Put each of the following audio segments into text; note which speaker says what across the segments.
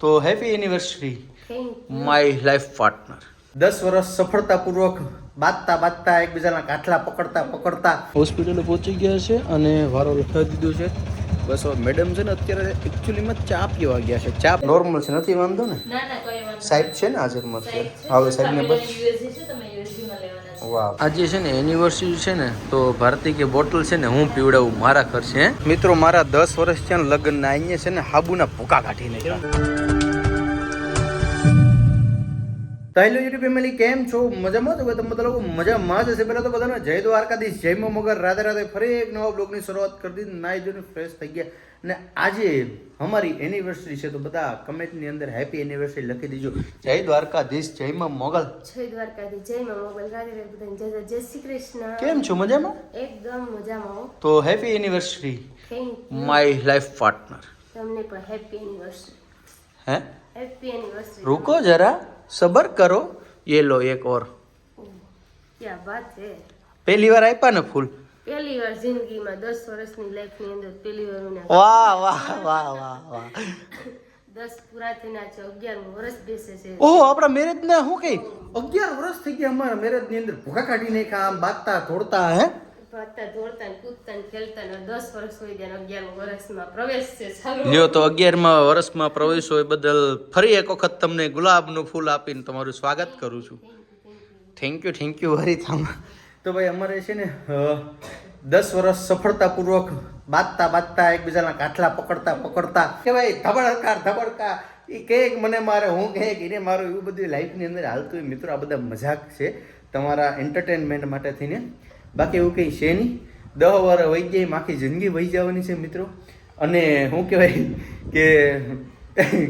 Speaker 1: તો happy anniversary. My life partner દસ વર્ષ સફળતાપૂર્વક બાંધતા બાંધતા એકબીજાના કાટલા પકડતા પકડતા હોસ્પિટલે પહોંચી ગયા છે અને વારો લખાવી દીધો છે. બસ મેડમ છે ને અત્યારે એકચ્યુઅલીમાં ચા પીવા ગયા છે. ચા નોર્મલ છે નથી વાંધો ને?
Speaker 2: ના ના કોઈ વાંધો
Speaker 1: સાહેબ છે ને હાજરમાં
Speaker 2: સાહેબ
Speaker 1: અત્યારે હવે સાહેબને વાહ. આજે છે ને એનિવર્સરી છે ને તો ભારતી કે બોટલ છે ને હું પીવડાવું મારા ખર્ચે હે? મિત્રો મારા દસ વર્ષ છે ને લગ્ન અહીંયા છે ને હાબુના ભૂકા કાઢીને તો તહેલો યુટ્યુબ ફેમિલી કેમ છો? મજામાં છો? તમે બધા લોકો મજામાં જ હશે. પહેલાં તો બધાને જય દ્વારકાધીશ જય મગર. રાધે રાધે ફરી એક નવા બ્લોગની શરૂઆત કરી દીધી. નાઈ જોઈને ફ્રેશ થઈ ગયા. અને આજે અમારી એનિવર્સરી છે તો બધા કમેન્ટની અંદર હેપી એનિવર્સરી લખી દીજો. જય દ્વારકાધીશ જય માં મોગલ
Speaker 2: જય દ્વારકાધીશ જય માં મોગલ રાધે રાધે બધાને જય શ્રી કૃષ્ણ.
Speaker 1: કેમ છો? મજામાં?
Speaker 2: એકદમ મજામાં
Speaker 1: તો happy anniversary my life partner
Speaker 2: તમને પણ હેપી એનિવર્સરી
Speaker 1: હે?
Speaker 2: હેપી એનિવર્સરી
Speaker 1: રૂકો જરા. સબર કરો એ
Speaker 2: લો એક ઓર.
Speaker 1: પહેલી વાર આપ્યા ને ફૂલ?
Speaker 2: પહેલી વાર જિંદગીમાં દસ વર્ષની લાઈફની અંદર પહેલી વાર
Speaker 1: વાહ વાહ વાહ વાહ વાહ.
Speaker 2: દસ પૂરા થઈને છે અગિયાર વર્ષ બેસે છે.
Speaker 1: ઓ આપણા મેરેજ ના શું કઈ અગિયાર વર્ષ થઈ ગયા અમારા મેરેજની અંદર ભૂખા કાઢીને કામ આમ બાંધતા તોડતા હે? લ્યો તો અગિયારમાં વર્ષમાં પ્રવેશો એ બદલ ફરી એક વખત તમને ગુલાબનું ફૂલ આપીને તમારું સ્વાગત કરું છું. Thank you thank you very તો ભાઈ અમારે છે ને દસ વર્ષ સફળતાપૂર્વક બાંધતા બાંધતા એકબીજાના કાથલા પકડતા પકડતા કે ભાઈ ધબડકાર ધબડકા એ કે મને મારે હું કહે કે એને મારું એવું બધું લાઈફની અંદર હાલતું હોય. મિત્રો આ બધા મજાક છે તમારા એન્ટરટેનમેન્ટ માટે થઈને. બાકી એવું કંઈ છે નહીં. દહ વાર વહી જાય માખી આખી જિંદગી વહી જવાની છે મિત્રો. અને શું કહેવાય કે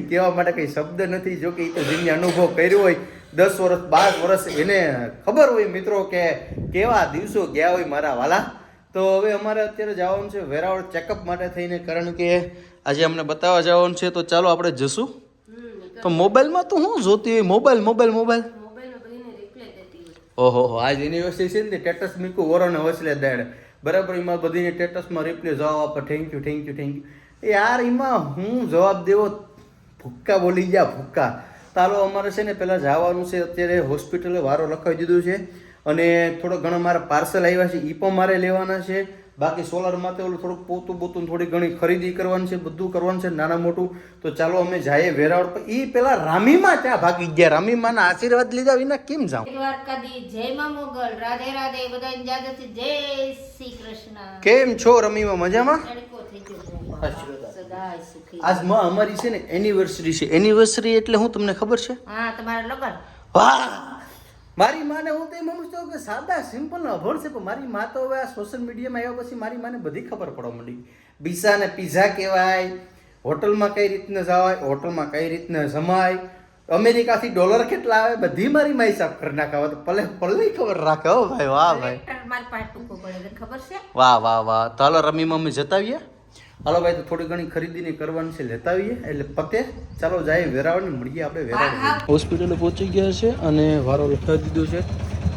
Speaker 1: કહેવા માટે કંઈ શબ્દ નથી જો કે એ તો જિંદગી અનુભવ કર્યો હોય દસ વર્ષ બાર વર્ષ એને ખબર હોય મિત્રો કે કેવા દિવસો ગયા હોય મારા વાલા. તો હવે અમારે અત્યારે જવાનું છે વેરાવળ ચેકઅપ માટે થઈને કારણ કે આજે અમને બતાવવા જવાનું છે. તો ચાલો આપણે જશું. તો મોબાઈલમાં તો હું જોતી હોય મોબાઈલ મોબાઈલ મોબાઈલ
Speaker 2: મોબાઈલમાં બધાને રિપ્લાય દેતી હોય
Speaker 1: ઓહો આજ યુનિવર્સિટી છે ને ટેટસ મીકું વરોને વસલે દેડ. બરાબર, એમાં બધીને ટેટસમાં રિપ્લે જવાબ આપે. Thank you thank you thank you યાર, એમાં હું જવાબ દેવો ભૂક્કા બોલી ગયા, ભૂક્કા. તાલો અમારે છે ને પહેલાં જવાનું છે, અત્યારે હોસ્પિટલે વારો લખાવી દીધું છે. અને થોડો ઘણો મારા પાર્સલ આવ્યા છે એ પણ મારે લેવાના છે. બાકી સોલારમાં માટે ઓલું થોડુંક પોતું પોતું થોડી ઘણી ખરીદી કરવાની છે બધું કરવાનું છે નાના મોટું. તો ચાલો અમે જઈએ વેરાવળ પર. એ પેલા રામીમાં ત્યાં ભાગી ગયા. રામીમાના આશીર્વાદ લીધા વિના કેમ જાઉં
Speaker 3: દ્વારકાધી જય માં મોગલ રાધે રાધે બધા જાગૃતિ જય શ્રી કૃષ્ણ.
Speaker 1: કેમ છો રમીમાં? મજામાં? આજમાં અમારી છે ને એનિવર્સરી છે. એનિવર્સરી એટલે હું તમને ખબર છે?
Speaker 3: હા તમારા લગન.
Speaker 1: વાહ! મારી માને હું તો એમ સમજતો કે સાદા સિમ્પલ અભણ છે પણ મારી મા તો હવે આ સોશિયલ મીડિયામાં આવ્યા પછી મારી માને બધી ખબર પડવા માંડી. પીઝા ને પીઝા કહેવાય હોટલમાં કઈ રીતના જવાય હોટલમાં કઈ રીતના જમાય અમેરિકાથી ડોલર કેટલા આવે બધી મારી માઈ સાફ કરી નાખાવ તો પલે પલે ખબર રાખે હો ભાઈ વાહ ભાઈ.
Speaker 3: ખબર છે?
Speaker 1: વાહ વાહ વાહ. તો હાલો રમી મમ્મી જતા આવીએ. હાલો ભાઈ તો થોડી ઘણી ખરીદીની કરવાની છે લેતા આવીએ. એટલે પતે. ચાલો જાય વેરાવળ ને મળીએ આપણે વેરાવળ હોસ્પિટલે પહોંચી ગયા છે અને વારો લખાવી દીધો છે.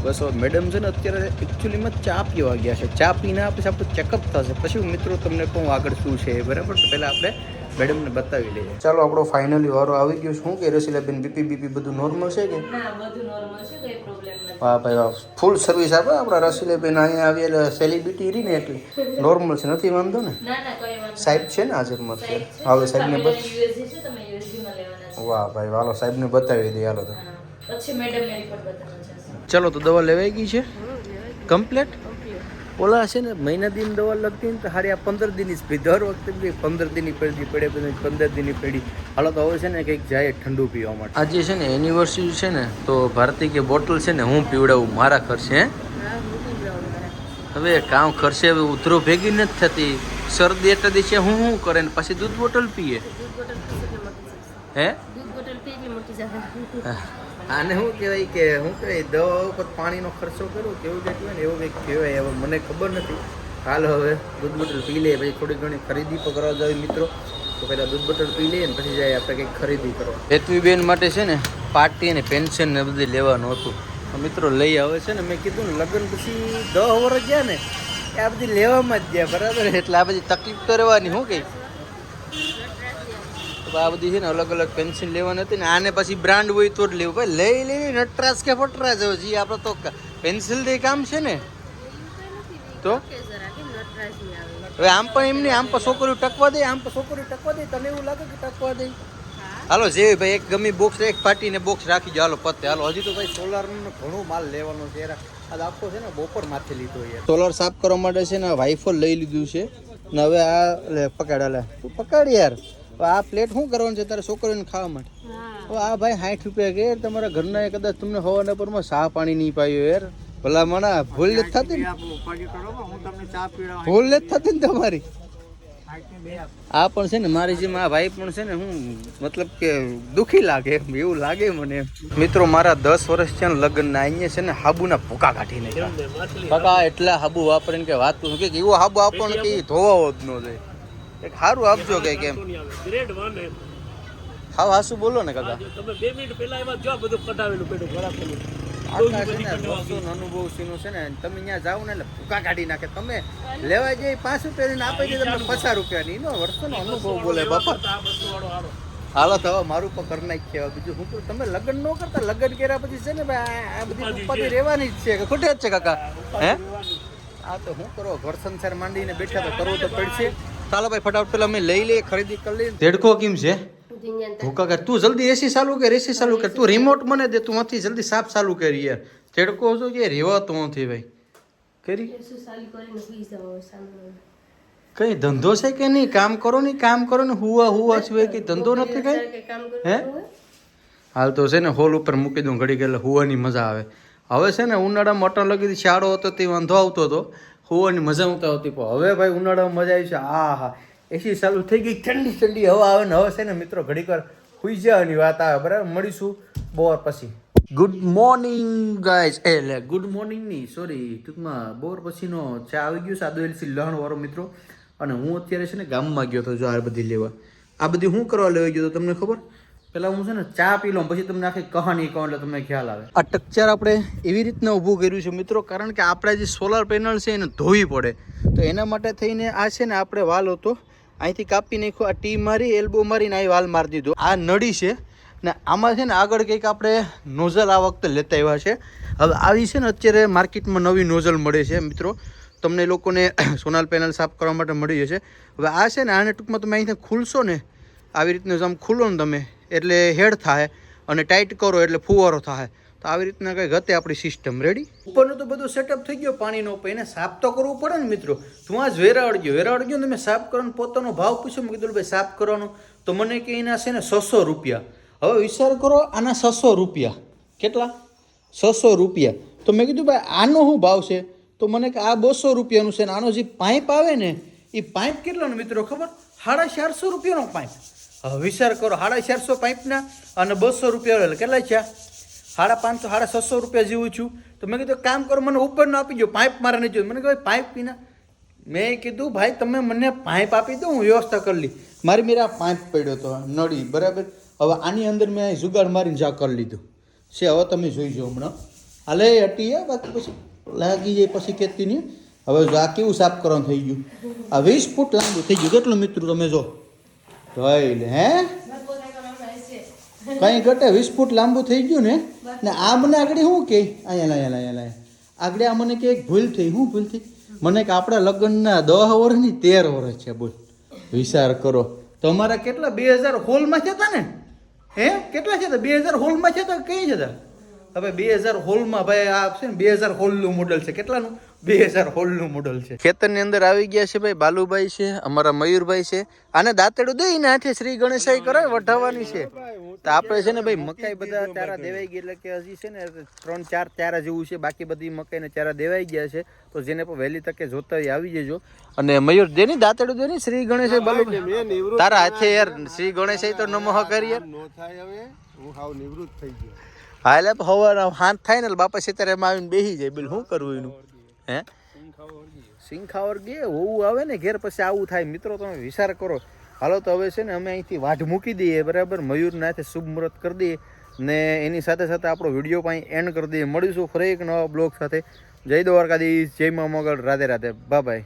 Speaker 1: બસ મેડમ છે ને અત્યારે એકચ્યુઅલીમાં ચા પીવા ગયા છે. ચા પીને પછી આપણું ચેકઅપ થશે. પછી મિત્રો તમને કહું આગળ શું છે એ બરાબર? તો પહેલાં આપણે મેડમને બતાવી લઈએ ચાલો આપણો ફાઇનલી વારો આવી ગયો શું કે રસીલાબેન બીપી બીપી બધું નોર્મલ છે કે?
Speaker 2: ના બધું નોર્મલ છે કોઈ પ્રોબ્લેમ નથી.
Speaker 1: વાહ ભાઈ વાહ. ફૂલ સર્વિસ આપે આપણા રસીલાબેન અહીંયા આવી એટલે સેલિબ્રિટી રહી ને એટલે. નોર્મલ છે નથી વાંધો ને? સાહેબ છે ને હાજર
Speaker 2: મત
Speaker 1: હવે સાહેબને
Speaker 2: છો
Speaker 1: વાહ ભાઈ વાલો સાહેબને બતાવી દઈએ હાલો તો.
Speaker 2: પછી મેડમ રિપોર્ટ બતાવવાનો છે.
Speaker 1: ચલો તો દવા લેવાઈ ગઈ છે? કમ્પ્લેટ ઓલા છે ને મહિના દિન દવા લગતી ને તો હારે આ પંદર દિનની જ પડી દર વખતે બી પંદર દિનની પેઢી પડે પછી પંદર દિનની પેઢી હાલો તો હવે છે ને કંઈક જાય ઠંડુ પીવા માટે. આજે છે ને એનિવર્સરી છે ને તો ભારતી કે બોટલ છે ને હું પીવડાવું મારા ખર્ચે. હવે કામ ખર્ચે હવે ઉતરો ભેગી નથી થતી. શરદી એટલે દિવસે હું શું કરે ને પછી દૂધ બોટલ પીએ?
Speaker 2: દૂધ બોટલ પીશે મોટી જશે
Speaker 1: હે. આને શું કહેવાય કે શું કહેવાય, દવા ઉપર પાણીનો ખર્ચો કર્યો કેવું કંઈક હોય ને એવું કંઈક કહેવાય. હવે મને ખબર નથી. હાલ હવે દૂધ બટર પી લઈએ, પછી થોડી ઘણી ખરીદી પણ કરવા જાય મિત્રો. તો પહેલાં દૂધ બટર પી લઈએ ને પછી જાય આપણે કંઈક ખરીદી કરવા. હેતવીબેન માટે છે ને પાર્ટી અને પેન્શન ને બધું લેવાનું હતું. મિત્રો લઈ આવે છે ને, મેં કીધું ને, લગ્ન પછી દહ વર્ષ ગયા ને આ બધી લેવામાં જ ગયા, બરાબર? એટલે આ બધી તકલીફ તો રહેવાની, શું કંઈ આ બધી છે ને અલગ અલગ પેન્સિલ લેવાની હતી ને આને પછી બ્રાન્ડ હોય તો જ લેવું. ભાઈ, લઈ લઈ નટરાજ કે ફટરાજ હવે, જી આપણે તો પેન્સિલથી કામ છે ને? તો? હવે આમ પણ એમને આમ પણ છોકરીઓ ટકવા દે, આમ પણ છોકરીઓ ટકવા દે, તને એવું લાગે કે ટકવા દે? હાલો, જે ભાઈ, એક ગમી બોક્સ એક પાટીને બોક્સ રાખી દો હાલો, પતે. હાલો, હજી તો ભાઈ સોલાર ઘણો માલ લેવાનો છે આ આખો છે ને બપોર માથે લીધો છે સોલાર સાફ કરવા માટે છે ને વાઇફર લઈ લીધું છે. ને હવે આ લે, પકડ લે તું પકડ યાર. આ પ્લેટ શું કરવાનું છે તારે છોકરીઓને ખાવા માટે?
Speaker 2: હા.
Speaker 1: આ ભાઈ સાઠ રૂપિયા કે તમારા ઘરના કદાચ તમને હવાના પરમાં સાહ પાણી નહીં પાયો યાર. ભલા મણા ભૂલ નથી થતી ને? ભૂલ નથી થતી ને તમારી? આ પણ છે ને મારી જેમ આ ભાઈ પણ છે ને હું મતલબ કે દુખી લાગે એવું લાગે મને મિત્રો મારા દસ વર્ષ છે ને લગ્ન અહીંયા છે ને હાબુના ભૂકા કાઢીને કાકા એટલા હાબુ વાપરીને કે વાત કે એવો હાબુ આપો ને કે ધોવા ધોવાવો જ ન જાય એક સારું આપજો કે કેમ
Speaker 4: ગ્રેડ વન
Speaker 1: હાવ હાસુ બોલો ને કાકા.
Speaker 4: તમે બે મિનિટ પહેલા એમાં જો બધું કઢાવેલું પેલું
Speaker 1: ખરાબ છે વર્ષોનો અનુભવ સીનો છે ને તમે ત્યાં જાઓ ને એટલે ભૂકા કાઢી નાખે. તમે લેવા જઈ પાંચ રૂપિયાની ને આપી દે તમને પચાસ રૂપિયાની. નો વર્ષોનો અનુભવ બોલે બાપા. હાલો તો મારું પણ કરી હવે બીજું હું તમે લગ્ન ન કરતા? લગ્ન કર્યા પછી છે ને ભાઈ આ- આ બધી ઉપાધિ રહેવાની જ છે. કે ખોટે જ છે કાકા. હે? આ તો હું કરો? ઘર સંસાર માંડીને બેઠા તો કરવું તો પડશે. ચાલો ભાઈ ફટાફટ પેલા અમે લઈ લઈએ ખરીદી કરી લઈએ. ધેડકો કેમ છે? ભૂકા કર તું જલ્દી એસી ચાલુ કર એસી ચાલુ કર. તું રિમોટ મને દે તું આથી જલ્દી સાફ ચાલુ કરી યાર. ધેડકો જો કે રેવાતો નથી ભાઈ. કરી? કઈ ધંધો છે કે નહીં? કામ કરો ને કામ કરો ને હુવા હુવા સિવાય કઈ ધંધો નથી કઈ? હે? હાલ તો છે ને હોલ ઉપર મૂકી દઉં ઘડી એટલે હુવાની મજા આવે. હવે છે ને ઉનાળામાં મટન લગી શાળો હતો તે વાંધો આવતો હતો. હુવાની મજા આવતા આવતી પણ હવે ભાઈ ઉનાળામાં મજા આવી છે. આ હા એસી ચાલુ થઈ ગઈ ઠંડી ઠંડી હવા આવે ને હવે છે ને મિત્રો ઘડીક વાર હુઈ જવાની વાત આવે બરાબર? મળીશું બોર પછી. ગુડ મોર્નિંગ ગાઈઝ એટલે ગુડ મોર્નિંગની સોરી ટૂંકમાં બોર પછીનો ચા આવી ગયો સાદો એલસી લહણ વાળો મિત્રો. અને હું અત્યારે છે ને ગામમાં ગયો હતો જો આ બધી લેવા. આ બધી હું કરવા લેવા ગયો હતો તમને ખબર? પેલા હું છે ને ચા પી લઉં, પછી તમને આખી કહાની કહું એટલે તમને ખ્યાલ આવે. આ ટકચાર આપણે એવી રીતના ઊભું કર્યું છે મિત્રો, કારણ કે આપણા જે સોલાર પેનલ છે એને ધોવી પડે. તો એના માટે થઈને આ છે ને આપણે વાલ હતો, અહીંથી કાપી નાખ્યો, આ ટી મારી એલ્બો મારીને અહીં વાલ મારી દીધો. આ નળી છે ને આમાં છે ને આગળ કંઈક આપણે નોઝલ આ વખતે લેતા આવ્યા છે. હવે આવી છે ને અત્યારે માર્કેટમાં નવી નોઝલ મળે છે મિત્રો. તમને લોકોને સોનાલ પેનલ સાફ કરવા માટે મળી જશે. હવે આ છે ને આને ટૂંકમાં તમે અહીંથી ખુલશો ને આવી રીતનું જેમ ખુલ્લો ને તમે, એટલે હેડ થાય અને ટાઈટ કરો એટલે ફુવારો થાય તો આવી રીતના કંઈક હતી આપણી સિસ્ટમ રેડી ઉપરનું તો બધું સેટઅપ થઈ ગયો, પાણીનો પણ એને સાફ તો કરવું પડે ને મિત્રો. તું આ વેરા વેરાવળ ગયો વેરાવળ ગયો તમે સાફ કરવાનો પોતાનો ભાવ પૂછ્યો મેં કીધું, ભાઈ, સાફ કરવાનો. તો મને કે એના છે ને છસો રૂપિયા. હવે વિચાર કરો, આના છસો રૂપિયા. કેટલા? છસો રૂપિયા. તો મેં કીધું, ભાઈ, આનો શું ભાવ છે? તો મને કે, આ બસો રૂપિયાનું છે ને આનો જે પાઇપ આવે ને, એ પાઇપ કેટલાનો મિત્રો ખબર? સાડા ચારસો રૂપિયાનો પાઇપ વિચાર કરો, સાડા ચારસો પાઇપના અને બસો રૂપિયા કેટલા છે સાડા પાંચસો, સાડા છસો રૂપિયા જેવું છું તો મેં કીધું, કામ કરો, મને ઉપરનો આપી દો પાઇપ મારે નહીં જોયું મને કહે પાઇપ પીના મેં કીધું, ભાઈ, તમે મને પાઇપ આપી દો, હું વ્યવસ્થા કરી લી મારી મેરા પાઇપ પડ્યો હતો નળી, બરાબર? હવે આની અંદર મેં અહીં જુગાડ મારીને જા કરી લીધું. છે, હવે તમે જોઈ જાઓ હમણાં. હાલે હટી બાકી પછી લાગી જાય, પછી કહેતી નહીં. હવે જો આ કેવું સાફ કરવાનું થઈ ગયું? આ વીસ ફૂટ લાંબુ થઈ ગયું. કેટલું મિત્રો, તમે જો. લે, હે? કઈ ઘટે? વીસ ફૂટ લાંબુ થઈ ગયું ને? ને આ મને આગળ શું કે? અહીંયા લાય લાયા લાય. આગળ આ મને કે ભૂલ થઈ, શું ભૂલ થઈ? મને કે આપણા લગ્નના દહ વર્ષની તેર વર્ષ છે, બોલ. વિચાર કરો. તમારા કેટલા? બે હજાર હોલમાં છે ને? હે? કેટલા છે બે હજાર હોલમાં છે તો કઈ છે હવે બે હજાર હોલમાં ભાઈ આ છે ને બે હજાર હોલનું મોડલ છે. કેટલાનું? બે હજાર હોલનું મોડલ છે. ખેતરની અંદર આવી ગયા છે ભાઈ બાલુભાઈ છે અમારા મયુરભાઈ છે. આને દાંતેડું દઈ ને હાથે શ્રી ગણેશાઈ કરાય વઢાવવાની છે. તો આપણે છે ને ભાઈ મકાઈ બધા ચારા દેવાઈ ગયા એટલે કે હજી છે ને ત્રણ ચાર ચારા જેવું છે બાકી બધી મકાઈને ચારા દેવાઈ ગયા છે. તો જેને પણ વહેલી તકે જોતા હોય આવી જજો. અને મયુર દેની દાંતેડું દેની શ્રી ગણેશાઈ બાલુ તારા હાથે યાર શ્રી ગણેશાઈ તો નમઃ કરી યાર.
Speaker 5: નો થાય હવે હું હાવ નિવૃત્ત થઈ ગયો.
Speaker 1: હા એટલે હવે હાથ થાય ને બાપા બાપા સીતારામ આવીને બેસી જાય. બિલ શું કરવું એનું? હે? સિંગ ખાવર ગયે હોવું આવે ને, ઘેર પછી આવું થાય. મિત્રો, તમે વિચાર કરો. હાલો, તો હવે છે ને અમે અહીંથી વાઢ મૂકી દઈએ, બરાબર? મયુર નાથે શુભ મુહૂર્ત કરી દઈએ ને એની સાથે સાથે આપણો વીડિયો પણ એન્ડ કરી દઈએ. મળીશું ફરી એક નવા બ્લોગ સાથે. જય દ્વારકાધીશ, જય મા મોગલ. રાધે રાધે. Bye bye.